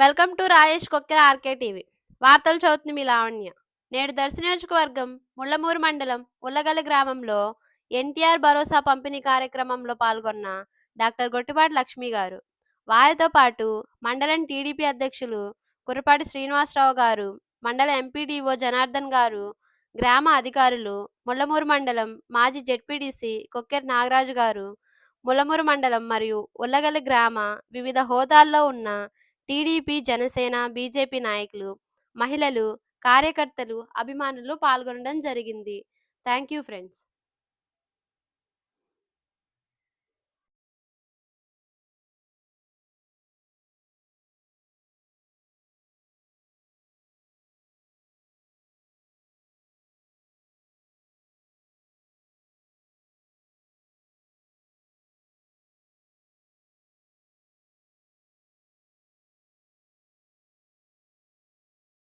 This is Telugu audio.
Welcome to Rajesh Kokkera RK TV. వార్తలు చదువుతుంది మీ లావణ్య. నేడు దర్శి నియోజకవర్గం ముళ్ళమూరు మండలం ఉల్లగల్లి గ్రామంలో ఎన్టీఆర్ భరోసా పంపిణీ కార్యక్రమంలో పాల్గొన్న డాక్టర్ గొట్టిపాటి లక్ష్మి గారు. వారితో పాటు మండలం టీడీపీ అధ్యక్షులు కురపాటి శ్రీనివాసరావు గారు మండల ఎంపీడీఓ జనార్దన్ గారు గ్రామ అధికారులు ముళ్ళమూరు మండలం మాజీ జెడ్పీడీసీ కొక్కెర నాగరాజు గారు ములమూరు మండలం మరియు ఉల్లగల్లి గ్రామ వివిధ హోదాల్లో ఉన్న టీడీపీ జనసేన బీజేపీ నాయకులు మహిళలు కార్యకర్తలు అభిమానులు పాల్గొనడం జరిగింది. Thank you friends.